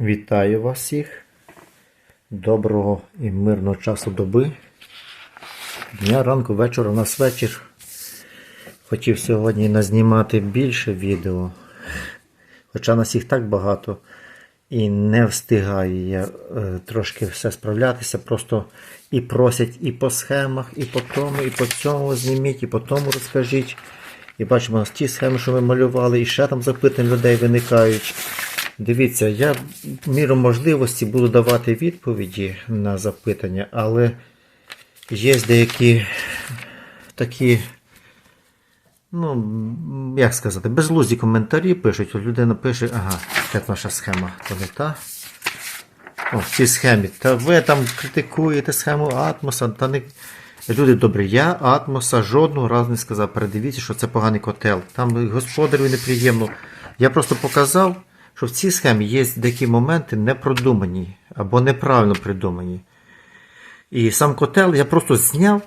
Вітаю вас всіх. Доброго і мирного часу доби. Дня ранку, вечора у нас вечір. Хотів сьогодні назнімати більше відео. Хоча нас їх так багато. І не встигаю я е, трошки все справлятися. Просто і просять і по схемах, і по тому, і по цьому зніміть, і по тому розкажіть. І бачимо, ті схеми, що ми малювали, і ще там запитань людей виникають. Дивіться, я міру можливості буду давати відповіді на запитання, але є деякі такі, ну, як сказати, безглузді коментарі пишуть. Людина пише, ага, це наша схема, то не та. О, в цій схемі. Та ви там критикуєте схему Атмоса, та не. Люди добрі, я Атмоса жодного разу не сказав. Передивіться, що це поганий котел. Там господарю неприємно. Я просто показав, що в цій схемі є деякі моменти непродумані або неправильно придумані. І сам котел я просто зняв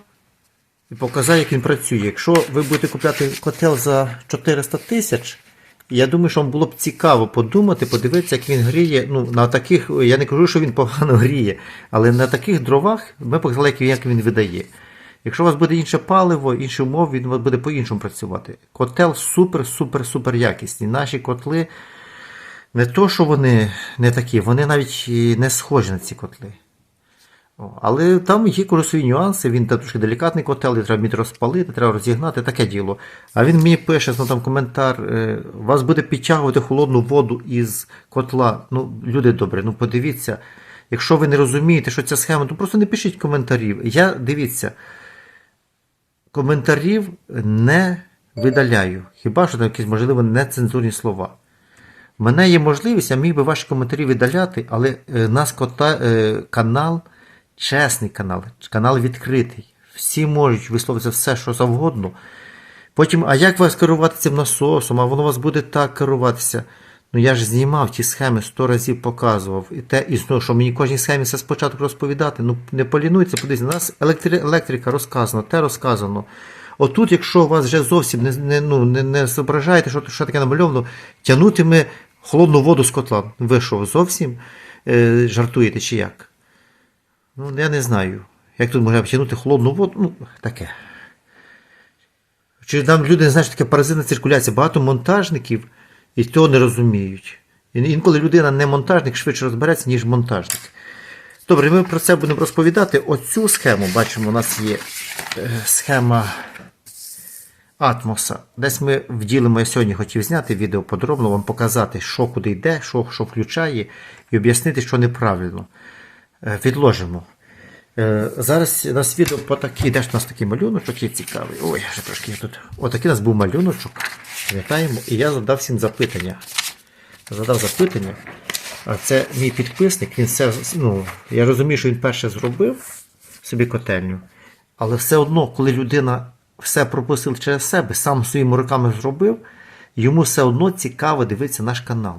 і показав, як він працює. Якщо ви будете купляти котел за 400 тисяч, я думаю, що вам було б цікаво подумати, подивитися, як він гріє. Ну, на таких, я не кажу, що він погано гріє, але на таких дровах ми показали, як він, видає. Якщо у вас буде інше паливо, інші умови, він буде по-іншому працювати. Котел супер, супер, супер якісний. Наші котли не то, що вони не такі, вони навіть не схожі на ці котли. Але там є свої нюанси, він там трошки делікатний котел, і треба вміти розпалити, треба розігнати, таке діло. А він мені пише, ну там коментар, е, вас буде підтягувати холодну воду із котла. Ну, люди добрі, ну подивіться. Якщо ви не розумієте, що ця схема, то просто не пишіть коментарів. Я дивіться, коментарів не видаляю. Хіба що там якісь, можливо, нецензурні слова. Мене є можливість, я міг би ваші коментарі видаляти, але е, нас е, канал, чесний канал, канал відкритий. Всі можуть висловитися все, що завгодно. Потім, а як вас керувати цим насосом? А воно вас буде так керуватися. Ну я ж знімав ті схеми, сто разів показував. І те, і знову, що мені кожній схемі все спочатку розповідати. Ну не полінується, подивіться, у нас електри, електрика розказана, те розказано. Отут, якщо у вас вже зовсім не, не, ну, не, не зображаєте, що, що таке намальовано, тягнутиме холодну воду з котла. Ви що, зовсім е, жартуєте чи як? Ну, я не знаю. Як тут можна тягнути холодну воду? Ну, таке. Чи там люди не знають, що таке паразитна циркуляція? Багато монтажників і того не розуміють. Інколи людина не монтажник швидше розбереться, ніж монтажник. Добре, ми про це будемо розповідати. Оцю схему, бачимо, у нас є е, схема Атмоса. Десь ми вділимо, я сьогодні хотів зняти відео подробно, вам показати, що куди йде, що, що включає, і об'яснити, що неправильно. Е, Відложимо. Е, Зараз у нас відео по такій, де ж у нас такий малюночок є цікавий. Ой, вже трошки я тут. Отакий у нас був малюночок. Пам'ятаємо, і я задав всім запитання. Задав запитання. Це мій підписник, він все, ну, я розумію, що він перше зробив собі котельню, але все одно, коли людина все пропустив через себе, сам своїми руками зробив, йому все одно цікаво дивитися наш канал.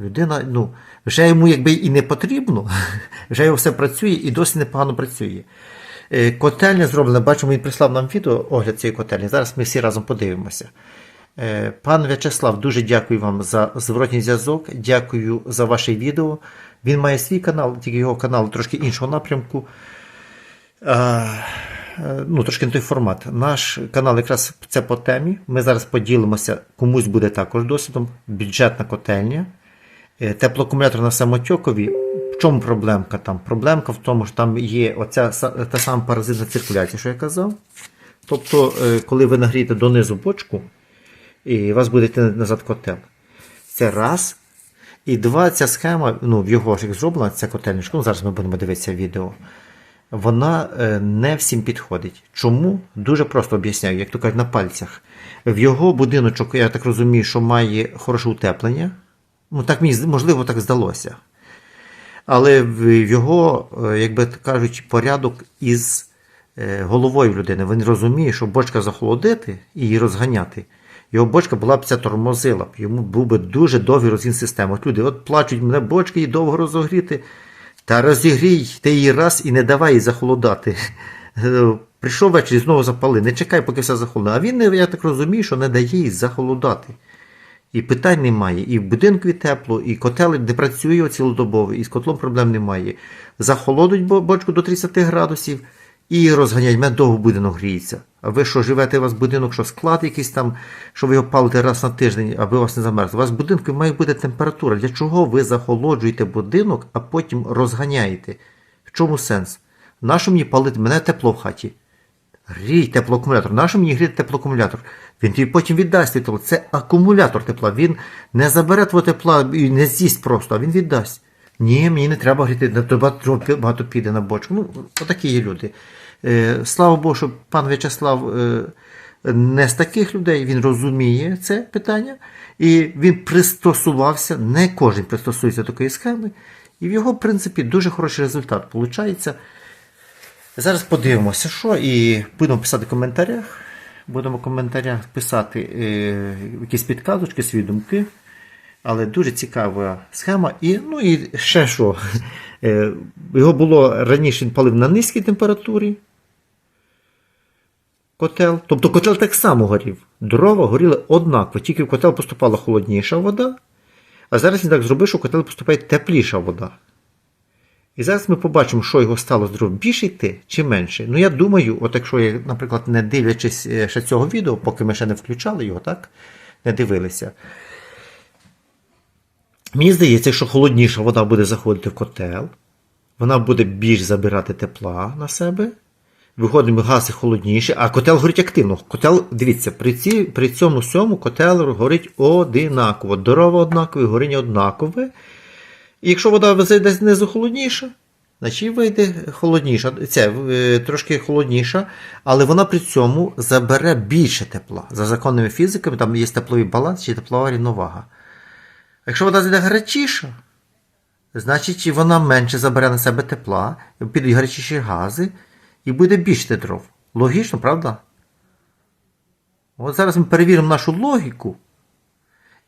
Людина, ну, вже йому якби і не потрібно, вже його все працює і досі непогано працює. Е, Котельня зроблена, бачимо, він прислав нам відео огляд цієї котельні. Зараз ми всі разом подивимося. Е, Пан В'ячеслав, дуже дякую вам за зворотній зв'язок. Дякую за ваше відео. Він має свій канал, тільки його канал трошки іншого напрямку. Е, ну, трошки не той формат. Наш канал якраз це по темі. Ми зараз поділимося, комусь буде також досвідом. Бюджетна котельня. Е, Теплоакумулятор на самотьокові. В чому проблемка там? Проблемка в тому, що там є оця та сама паразитна циркуляція, що я казав. Тобто, е, коли ви нагрієте донизу бочку, і у вас буде йти назад котел. Це раз. І два, ця схема, ну, в його ж як зроблена, ця котельничка, ну зараз ми будемо дивитися відео. Вона е, не всім підходить. Чому? Дуже просто об'ясняю, як то кажуть, на пальцях. В його будиночок, я так розумію, що має хороше утеплення. Ну, так мені можливо так здалося. Але в його, е, як би кажуть, порядок із е, головою людини. Він розуміє, що бочка захолодити і її розганяти. Його бочка була б ця тормозила б. Йому був би дуже довгий розгін системи. От люди от плачуть, мене бочки її довго розогріти. Та розігрій ти її раз і не давай їй захолодати. Прийшов Прийшов ввечері, знову запали. Не чекай, поки все захолоне. А він, я так розумію, що не дає їй захолодати. І питань немає. І в будинку тепло, і котел не працює цілодобово, і з котлом проблем немає. Захолодуть бочку до 30 градусів і розганять, мене довго будинок гріється. А ви що, живете у вас будинок, що склад якийсь там, що ви його палите раз на тиждень, аби у вас не замерзло. У вас в будинку має бути температура. Для чого ви захолоджуєте будинок, а потім розганяєте? В чому сенс? Нащо мені палити? Мене тепло в хаті. Грій теплоакумулятор. Нащо мені гріти теплоакумулятор? Він тобі потім віддасть тепло. Це акумулятор тепла. Він не забере твого тепла і не з'їсть просто, а він віддасть. Ні, мені не треба гріти, то багато, багато піде на бочку. Ну, отакі є люди. Е, слава Богу, що пан В'ячеслав е, не з таких людей, він розуміє це питання, і він пристосувався, не кожен пристосується до такої схеми, і в його, в принципі, дуже хороший результат виходить. Зараз подивимося, що, і будемо писати в коментарях. Будемо в коментарях писати е, якісь підказочки, свої думки. Але дуже цікава схема. І, ну і ще що. Е, його було раніше він палив на низькій температурі. Котел. Тобто котел так само горів. Дрова горіли однаково, тільки в котел поступала холодніша вода, а зараз він так зробив, що в котел поступає тепліша вода. І зараз ми побачимо, що його стало з більше йти чи менше. Ну, я думаю, от якщо я, наприклад, не дивлячись е, ще цього відео, поки ми ще не включали його, так? Не дивилися. Мені здається, якщо холодніша вода буде заходити в котел, вона буде більш забирати тепла на себе. Виходимо гази холодніші, а котел горить активно. Котел, дивіться, при, ці, при цьому всьому котел горить одинаково. Дрова однакові, горіння однакове. І якщо вода зайде знизу холодніша, значить вийде холодніша. Це е, трошки холодніша, але вона при цьому забере більше тепла. За законними фізиками, там є тепловий баланс чи теплова рівновага. Якщо вода зайде гарячіша, значить вона менше забере на себе тепла, підуть гарячіші гази і буде більше дров. Логічно, правда? От зараз ми перевіримо нашу логіку.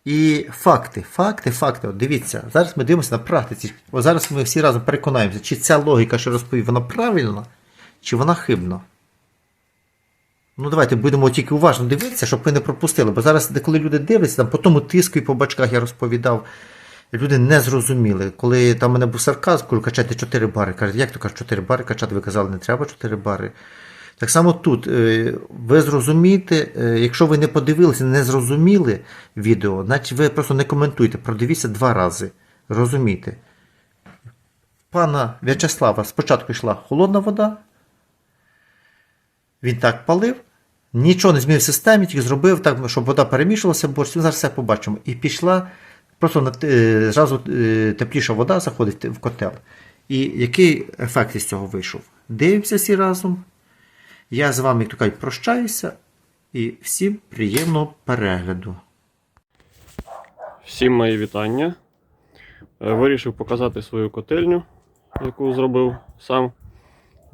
І факти, факти, факти. От дивіться, зараз ми дивимося на практиці. От зараз ми всі разом переконаємося, чи ця логіка, що розповів, вона правильна, чи вона хибна. Ну, давайте будемо тільки уважно дивитися, щоб ви не пропустили. Бо зараз, коли люди дивляться, там по тому тиску і по бачках я розповідав, люди не зрозуміли. Коли там у мене був сарказм, кажу, качайте 4 бари. Кажуть, як то кажуть, 4 бари качати? Ви казали, не треба 4 бари. Так само тут, е, ви зрозумієте, е, якщо ви не подивилися, не зрозуміли відео, значить ви просто не коментуйте, продивіться два рази. Розумійте. Пана В'ячеслава спочатку йшла холодна вода. Він так палив, нічого не змінив в системі, тільки зробив так, щоб вода перемішувалася борщ. Зараз все побачимо. І пішла просто е, зразу е, тепліша вода заходить в котел. І який ефект із цього вийшов? Дивимося всі разом. Я з вами, як то кажуть, прощаюся і всім приємного перегляду. Всім мої вітання. Е, Вирішив показати свою котельню, яку зробив сам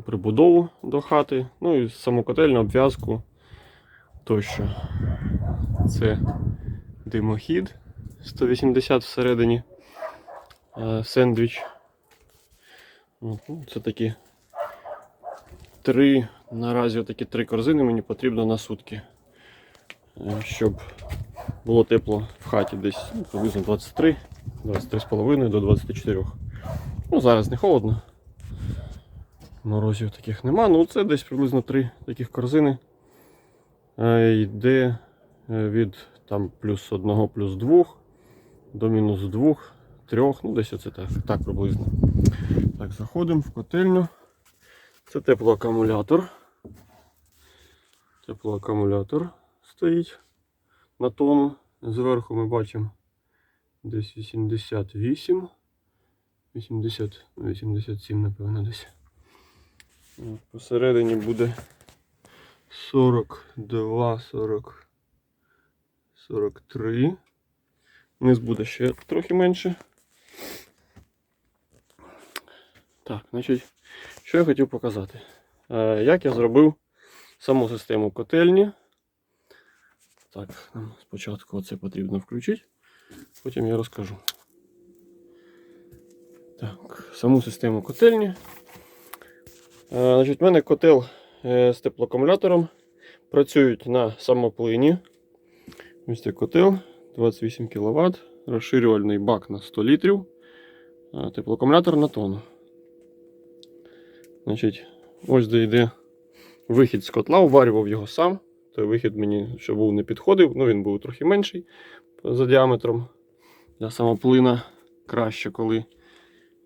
прибудову до хати. Ну і саму котельню, обв'язку тощо. Це димохід 180 всередині. Сендвіч. Це такі три, наразі такі три корзини мені потрібно на сутки. е, Щоб було тепло в хаті десь ну, приблизно 23, 23,5 до 24. Ну, зараз не холодно. Морозів таких нема. Ну це десь приблизно 3 таких корзини. Е, йде е, від там плюс 1, плюс 2 до мінус 2, 3, ну десь оце так, так приблизно. Так, заходимо в котельню. Це теплоакумулятор. Теплоакумулятор стоїть на тонну. Зверху ми бачимо десь 88, 80, 87, напевно, десь. Посередині буде 42, 40, 43. Низ буде ще трохи менше. Так, значить, що я хотів показати? Е, як я зробив саму систему котельні. Так, нам спочатку це потрібно включити, потім я розкажу. Так, саму систему котельні. Е, значить, У мене котел з теплоакумулятором. Працюють на самоплині. Ось цей котел. 28 кВт, розширювальний бак на 100 літрів, теплоакумулятор на тонну. Значить, ось де йде вихід з котла, уварював його сам. Той вихід мені ще був не підходив, ну він був трохи менший за діаметром. Для самоплина краще, коли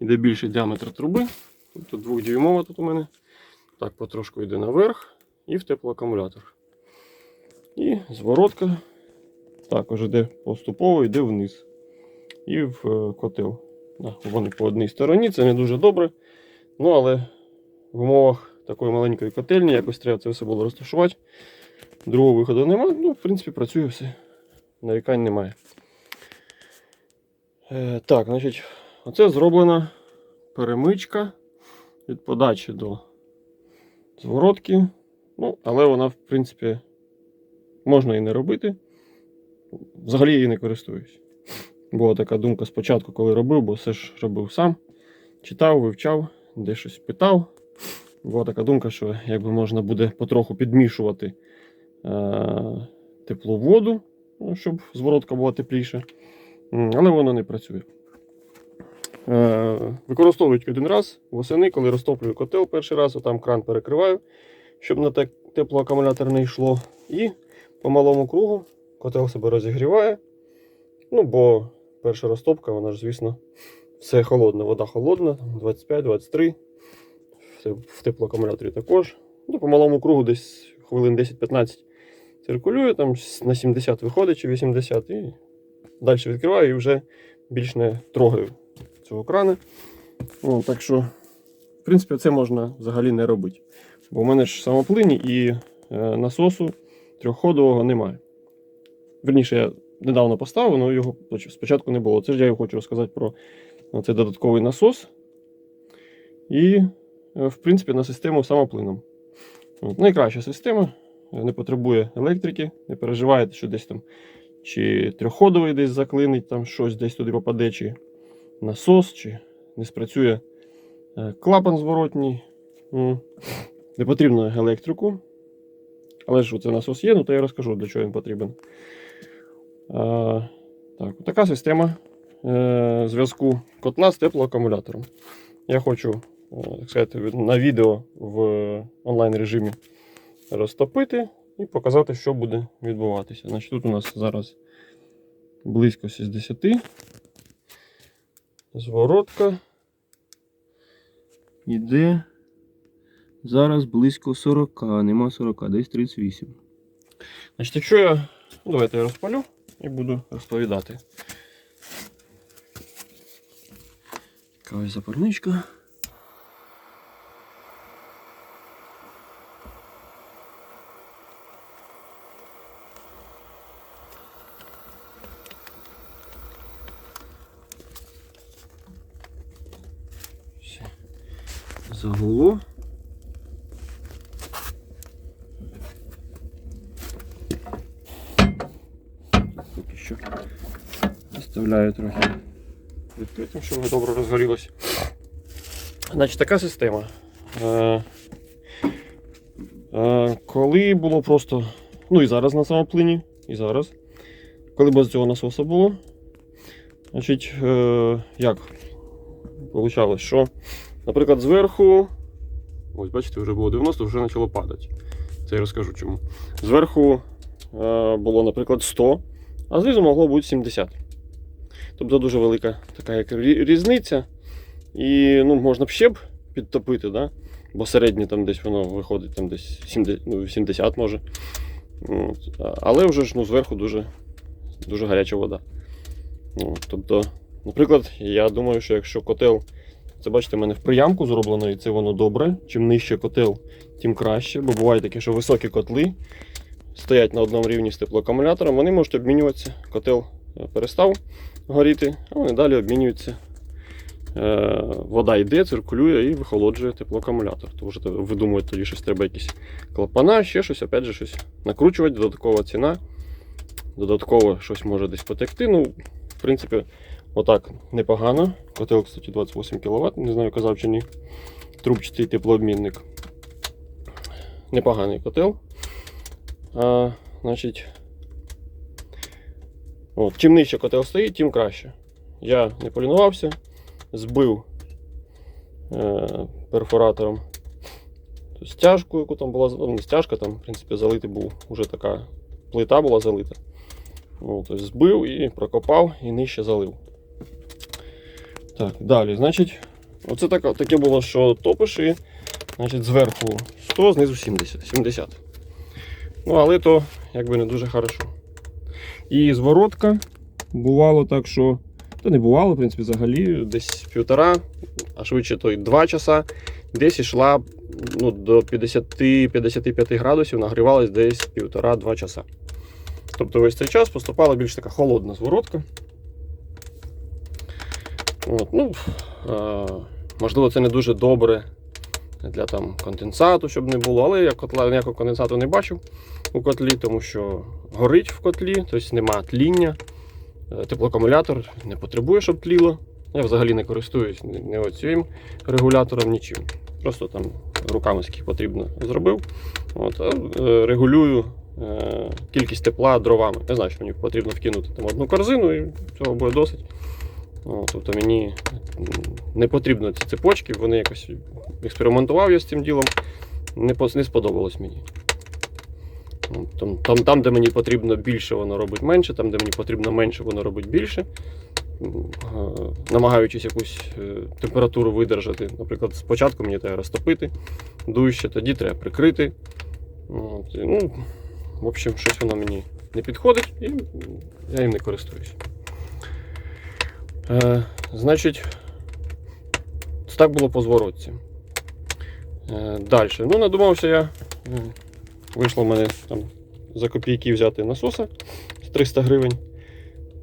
йде більший діаметр труби. Тобто двохдюймова тут у мене. Так, потрошку йде наверх і в теплоакумулятор. І зворотка також йде поступово, йде вниз. І в е, котел. Вони по одній стороні, це не дуже добре. Ну, але в умовах такої маленької котельні якось треба це все було розташувати. Другого виходу немає. Ну, в принципі, працює все. Нарікань немає. Е, так, значить, оце зроблена перемичка від подачі до зворотки. Ну, але вона, в принципі, можна і не робити. Взагалі її не користуюсь. Була така думка спочатку, коли робив, бо все ж робив сам. Читав, вивчав, де щось питав. Була така думка, що якби можна буде потроху підмішувати е- теплу воду, ну, щоб зворотка була тепліша. Але воно не працює. Е, використовують один раз восени, коли розтоплюю котел перший раз, отам кран перекриваю, щоб на те- теплоакумулятор не йшло. І по малому кругу котел себе розігріває. Ну, бо перша розтопка, вона ж, звісно, все холодне. Вода холодна, 25-23. В те- теплоакумуляторі також. Ну, по малому кругу десь хвилин 10-15 циркулює, там на 70 виходить чи 80 і далі відкриваю і вже більш не трогаю цього крана. Ну, так що, в принципі, це можна взагалі не робити. Бо в мене ж самоплині і е, насосу трьохходового немає. Верніше, я недавно поставив, але його спочатку не було. Це ж я хочу розказати про цей додатковий насос. І, е, в принципі, на систему самоплином. От, найкраща система, е, не потребує електрики, не переживаєте, що десь там чи трьохходовий десь заклинить, там щось десь туди попаде, чи насос, чи не спрацює е, клапан зворотній. Не потрібно електрику. Але ж це насос є, ну то я розкажу, для чого він потрібен. А, так, така система е, зв'язку котла з теплоакумулятором. Я хочу е, так сказати, на відео в онлайн режимі розтопити і показати, що буде відбуватися. Значить, тут у нас зараз близько 60. Зворотка. Іде зараз близько 40, нема 40, десь 38. Значить, якщо я. Ну, давайте я розпалю і буду розповідати. Якась ось запальничка. Загуло. Поки що оставляю трохи відкритим, щоб воно добре розгорілося. Значить, така система. Е, е, коли було просто. Ну і зараз на самоплині, і зараз. Коли без цього насоса було. Значить, е, як Получалось, що, наприклад, зверху. Ось, бачите, вже було 90, вже почало падати. Це я розкажу чому. Зверху е, було, наприклад, 100, а знизу могло бути 70. Тобто дуже велика така як різниця. І ну, можна б ще б підтопити, да? бо середнє там десь воно виходить там десь 70, ну, 70 може. От. Але вже ж ну, зверху дуже, дуже гаряча вода. От. Тобто, наприклад, я думаю, що якщо котел, це бачите, в мене в приямку зроблено, і це воно добре. Чим нижче котел, тим краще. Бо буває таке, що високі котли стоять на одному рівні з теплоакумулятором, вони можуть обмінюватися. Котел е, перестав горіти, а вони далі обмінюються. Е, Вода йде, циркулює і вихолоджує теплоакумулятор. Тому що видумують тоді щось треба якісь клапана, ще щось, опять же щось накручувати, додаткова ціна. Додатково щось може десь потекти. Ну, в принципі, отак непогано. Котел, кстати, 28 кВт, не знаю, казав чи ні. Трубчатий теплообмінник. Непоганий котел. А, значить, От, чим нижче котел стоїть, тим краще. Я не полінувався, збив е, перфоратором стяжку, яку там була, ну, не стяжка, там, в принципі, залитий був, уже така плита була залита. От, тобто збив і прокопав, і нижче залив. Так, далі, значить, оце таке, таке було, що топиш і значить, зверху 100, знизу 70. 70. Ну, але то якби не дуже хорошо. І зворотка бувало так, що. Та не бувало, в принципі, взагалі, десь півтора, а швидше то й два часа. Десь йшла ну, до 50-55 градусів, нагрівалась десь півтора-два часа. Тобто весь цей час поступала більш така холодна зворотка. От, ну, можливо, це не дуже добре для там, конденсату, щоб не було, але я котла ніякого конденсату не бачив у котлі, тому що горить в котлі, тобто нема тління. Е, Теплоакумулятор не потребує, щоб тліло. Я взагалі не користуюсь ні оцим регулятором, нічим. Просто там руками скільки потрібно зробив. От, е, регулюю е, кількість тепла дровами. Не знаю, що мені потрібно вкинути там одну корзину і цього буде досить. От, тобто мені не потрібно ці цепочки, вони якось експериментував я з цим ділом, не, сподобалось мені. Там, там, там, де мені потрібно більше, воно робить менше, там, де мені потрібно менше, воно робить більше. Е, Намагаючись якусь е, температуру видержати. Наприклад, спочатку мені треба розтопити дужче, тоді треба прикрити. От, ну, в общем, щось воно мені не підходить і я їм не користуюсь. Е, значить, так було по зворотці. Е, Далі. Ну, надумався я. Вийшло в мене там за копійки взяти насоса з 300 гривень.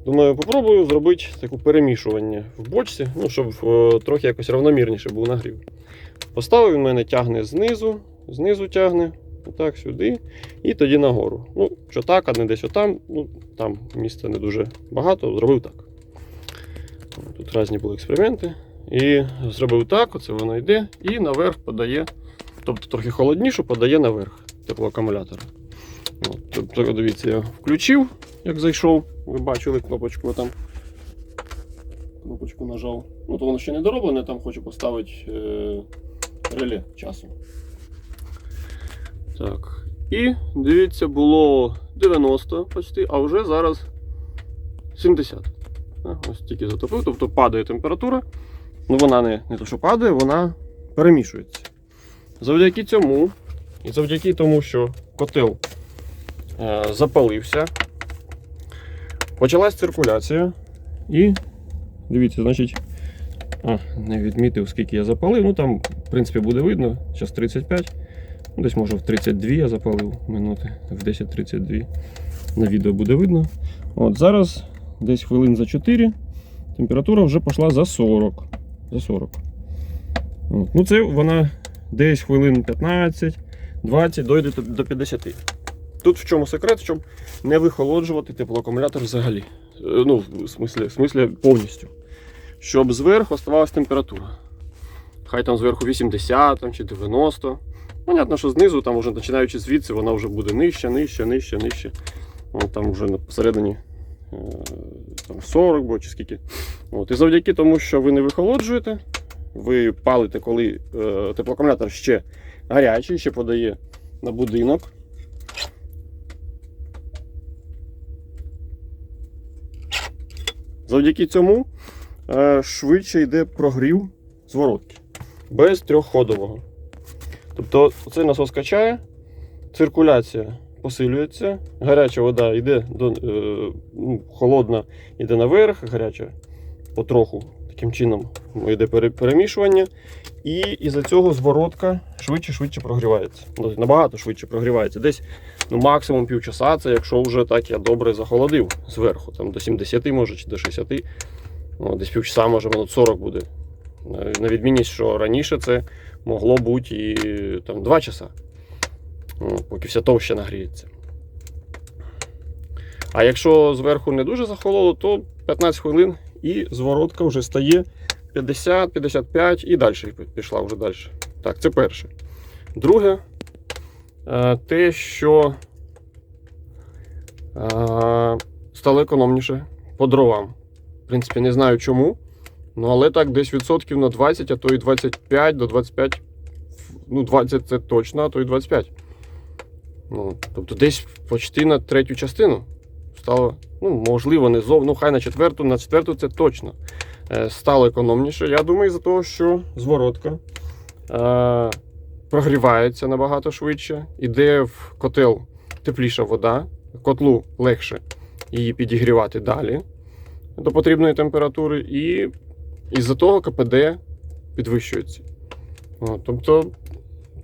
Думаю, попробую зробити таке перемішування в бочці, ну, щоб е, трохи якось равномірніше був нагрів. Поставив він мене тягне знизу, знизу тягне, отак сюди, і тоді нагору. Ну, що так, а не десь отам. Ну, там місця не дуже багато, зробив так. Тут різні були експерименти. І зробив так, оце воно йде, і наверх подає, тобто трохи холодніше, подає наверх теплоакумулятора. От, тобто, дивіться, я включив, як зайшов, ви бачили кнопочку там. Кнопочку нажав. Ну, то воно ще не дороблене, там хочу поставити е, реле часу. Так. І дивіться, було 90 почти, а вже зараз 70. Ось тільки затопив, тобто падає температура. Ну вона не, не то, що падає, вона перемішується. Завдяки цьому, і завдяки тому, що котел е, запалився, почалась циркуляція. І дивіться, значить, а, не відмітив, скільки я запалив. Ну там, в принципі, буде видно. Зараз 35. Ну, Десь може в 32 я запалив минути, в 10.32 на відео буде видно. От зараз десь хвилин за 4 температура вже пішла за 40. За 40. От. Ну, це вона десь хвилин 15, 20 дойде до- до 50. Тут в чому секрет, щоб не вихолоджувати теплоакумулятор взагалі. Е, Ну, в смислі, в смислі повністю. Щоб зверху оставалась температура. Хай там зверху 80 там, чи 90. Понятно, що знизу, там уже починаючи звідси, вона вже буде нижче, нижче, нижче, нижче. Там вже посередині там 40 було чи скільки. От. І завдяки тому, що ви не вихолоджуєте, ви палите, коли е, теплоакумулятор ще гарячий, ще подає на будинок. Завдяки цьому е, швидше йде прогрів зворотки без трьохходового. Тобто цей насос качає, циркуляція посилюється, гаряча вода йде до, е, ну, холодна йде наверх, гаряча потроху таким чином йде перемішування. І із-за цього зворотка швидше-швидше прогрівається. Ну, Набагато швидше прогрівається. Десь ну, максимум півчаса, це якщо вже так я добре захолодив зверху, там до 70 може чи до 60. О, десь півчаса, може, минут 40 буде. На- На відмінність, що раніше це могло бути і там 2 часа. О, поки все товще нагріється. А якщо зверху не дуже захололо, то 15 хвилин і зворотка вже стає 50-55 і далі пішла вже далі. Так, це перше. Друге, е, те, що е, стало економніше по дровам. В принципі, не знаю чому. Ну, але так, десь відсотків на 20, а то і 25 до 25. Ну, 20 це точно, а то і 25. Ну, тобто десь почти на третю частину стало, ну, можливо, не зов, ну хай на четверту, на четверту це точно. Е, стало економніше. Я думаю, за того, що зворотка е, прогрівається набагато швидше, іде в котел тепліша вода, котлу легше її підігрівати далі до потрібної температури, і із-за того КПД підвищується. Тобто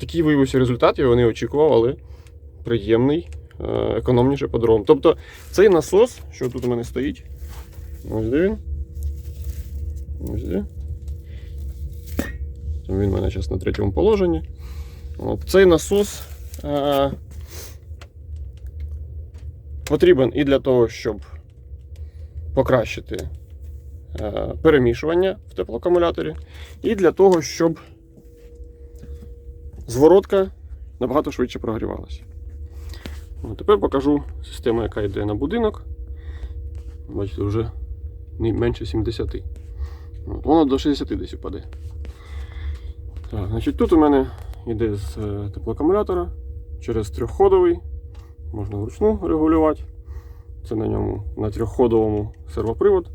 такий виявився результат, я очікував, але приємний, е, економніше по дровам. Тобто цей насос, що тут у мене стоїть, ось де він. Ось де. Він у мене зараз на третьому положенні. От, цей насос е, потрібен і для того, щоб покращити е, перемішування в теплоакумуляторі, і для того, щоб зворотка набагато швидше прогрівалася. Ну, тепер покажу систему, яка йде на будинок. Бачите, вже не менше 70. От, воно до 60 десь впаде. Так, значить, тут у мене йде з е, теплоакумулятора через трьохходовий. Можна вручну регулювати. Це на ньому на трьохходовому сервопривод.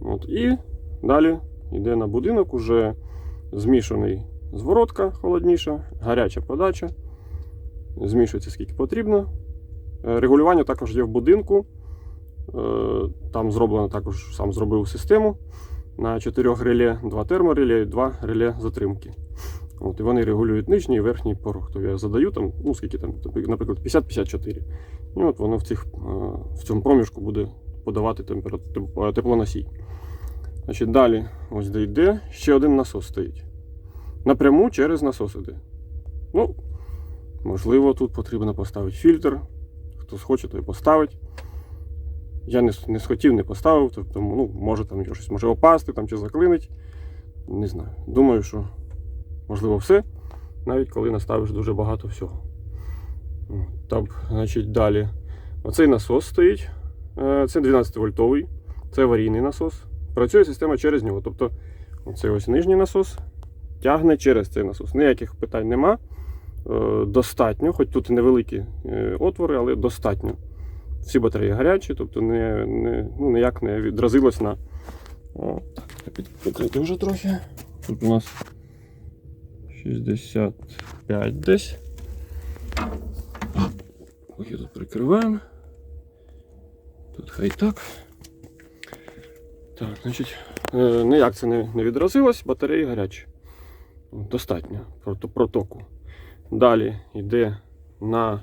От, і далі йде на будинок уже змішаний зворотка холодніша, гаряча подача. Змішується скільки потрібно. Е, Регулювання також є в будинку. Е, Там зроблено також сам зробив систему на 4 реле, 2 термореле і 2 реле затримки. От, і вони регулюють нижній і верхній порог. Тобто я задаю там, ну скільки там, наприклад, 50-54. І от воно в, цих, е, в цьому проміжку буде подавати теплоносій. Значить, далі, ось де йде, ще один насос стоїть. Напряму через насос іде. Ну, можливо, тут потрібно поставити фільтр. Хто схоче, той поставить. Я не, не схотів, не поставив, тобто, ну, може там щось може опасти там, чи заклинить. Не знаю. Думаю, що можливо все, навіть коли наставиш дуже багато всього. Там, значить, далі. Оцей насос стоїть. Е, Це 12 вольтовий, це аварійний насос. Працює система через нього. Тобто, оцей ось нижній насос тягне через цей насос. Ніяких питань нема. Е, Достатньо, хоч тут і невеликі е, отвори, але достатньо. Всі батареї гарячі, тобто не, не, ну, ніяк не відразилось на. Так, підкрити вже трохи. Тут у нас 65 десь. Ось тут прикриваємо. Тут хай так. Так, значить, е, ніяк це не, не відразилось, батареї гарячі. Достатньо прото- протоку. Далі йде на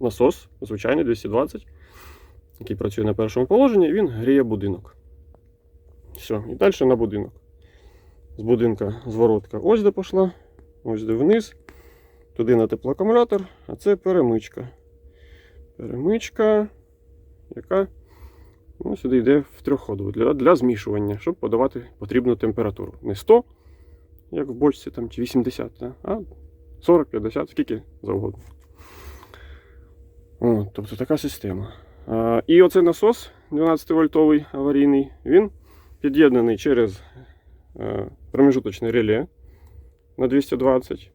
насос, звичайний 220, який працює на першому положенні, він гріє будинок. Все, і далі на будинок. З будинка зворотка ось де пішла, ось де вниз, туди на теплоакумулятор, а це перемичка. Перемичка, яка ну, сюди йде в трьохходову для, для змішування, щоб подавати потрібну температуру. Не 100, як в бочці, там, чи 80, а 40-50, скільки завгодно. О, тобто така система. А, і оцей насос 12-вольтовий аварійний, він під'єднаний через е, промежуточне реле на 220.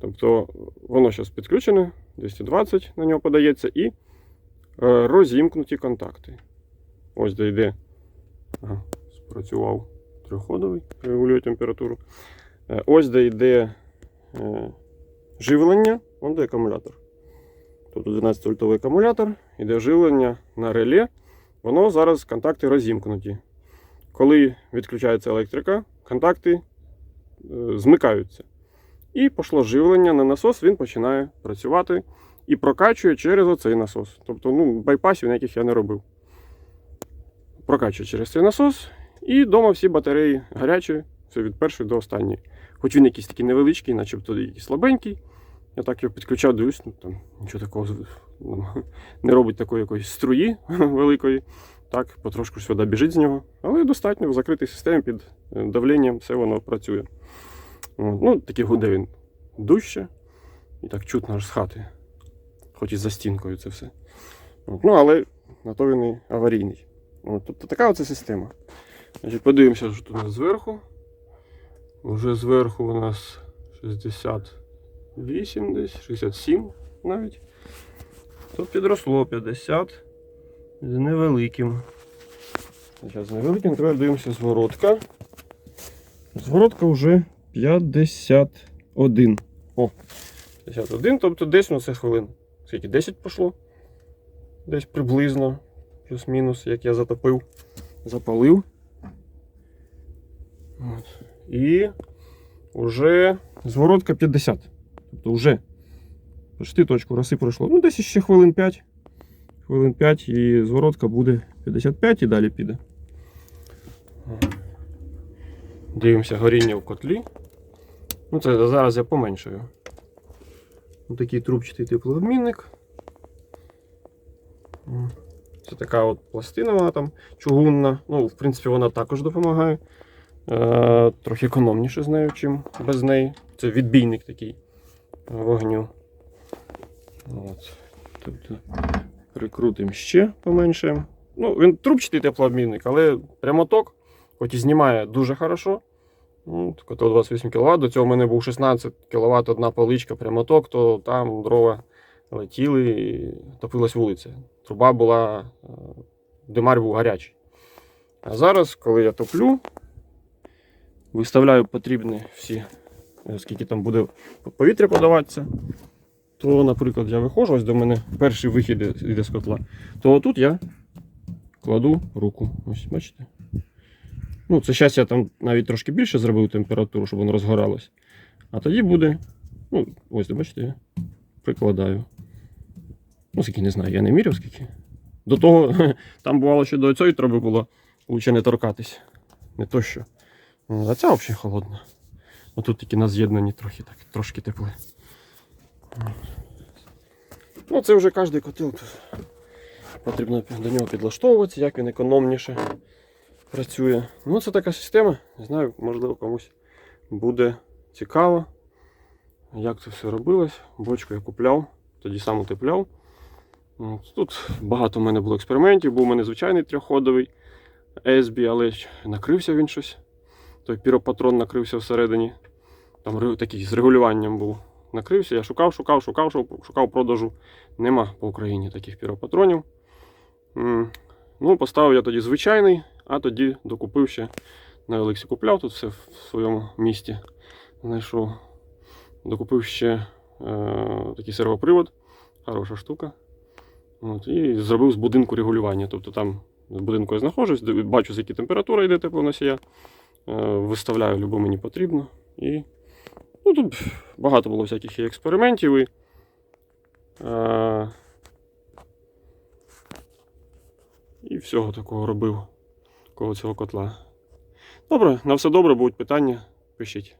Тобто воно зараз підключене, 220 на нього подається, і е, розімкнуті контакти. Ось де йде. Ага, спрацював трьохходовий, регулює температуру. Е, Ось де йде живлення, он де акумулятор. Тобто 12 вольтовий акумулятор, іде живлення на реле. Воно зараз контакти розімкнуті. Коли відключається електрика, контакти е, змикаються. І пішло живлення на насос, він починає працювати і прокачує через оцей насос. Тобто, ну, байпасів ніяких я не робив. Прокачує через цей насос, і вдома всі батареї гарячі, все від першої до останньої. Хоч він якийсь такий невеличкий, начебто якийсь слабенький. Я так його підключав, дивлюсь, ну там нічого такого ну, не робить такої якоїсь струї великої. Так, потрошку вода біжить з нього. Але достатньо в закритій системі під е, давленням все воно працює. Ну, такий гуде він дужче. І так чутно аж з хати. Хоч і за стінкою це все. Ну, але на то він і аварійний. Тобто така оце система. Значить, подивимося, що тут зверху. Уже зверху у нас 68 десь, 67 навіть. То підросло 50 з невеликим. Зараз з невеликим, тепер дивимося зворотка. Зворотка вже 51. О, 51, тобто десь ну це хвилин. Скільки? 10 пройшло? Десь приблизно, плюс-мінус, як я затопив, запалив. От. І вже зворотка 50. Тобто вже почти точку роси пройшло. Ну, десь ще хвилин 5. Хвилин 5 і зворотка буде 55 і далі піде. Дивимося горіння в котлі. Ну, це зараз я поменшую. Ось такий трубчатий теплообмінник. Це така от пластина, вона там чугунна. Ну, в принципі, вона також допомагає. Е, трохи економніше з нею, чим без неї. Це відбійник такий вогню. От. Тобто прикрутимо ще поменше. Ну, він трубчатий теплообмінник, але прямоток, хоч і знімає дуже хорошо. Ну, котел 28 кВт. До цього в мене був 16 кВт одна поличка прямоток, то там дрова летіли і топилась вулиця. Труба була, е, димар був гарячий. А зараз, коли я топлю, виставляю потрібні всі, скільки там буде повітря подаватися, то, наприклад, я виходжу, ось до мене перший вихід іде- з котла, то тут я кладу руку. Ось, бачите? Ну, це зараз я там навіть трошки більше зробив температуру, щоб воно розгоралось. А тоді буде. Ну, ось, бачите, я прикладаю. Ну, скільки не знаю, я не міряв скільки. До того, там бувало, що до цієї труби було лучше не торкатись. Не то що. Ну, А ця взагалі холодна. Отут тільки на з'єднанні трохи так, трошки тепле. Ну, це вже кожен котел. Потрібно до нього підлаштовуватися, як він економніше працює. Ну, це така система. Не знаю, можливо, комусь буде цікаво, як це все робилось. Бочку я купляв, тоді сам утепляв. Тут багато в мене було експериментів, був у мене звичайний трьохходовий SB, але накрився він щось. Той піропатрон накрився всередині. Там такий з регулюванням був. Накрився, я шукав, шукав, шукав, шукав, продажу. Нема по Україні таких піропатронів. Ну, поставив я тоді звичайний, а тоді докупив ще на Елексі купляв тут все в своєму місті. Знайшов. Докупив ще е, такий сервопривод, хороша штука. От, і зробив з будинку регулювання. Тобто там з будинку я знаходжусь, бачу, з які температура йде теплоносія. Е, виставляю, любо мені потрібно. І ну, тут багато було всяких експериментів. І, е, і всього такого робив коло цього котла. Добре, на все добре, будуть питання, пишіть.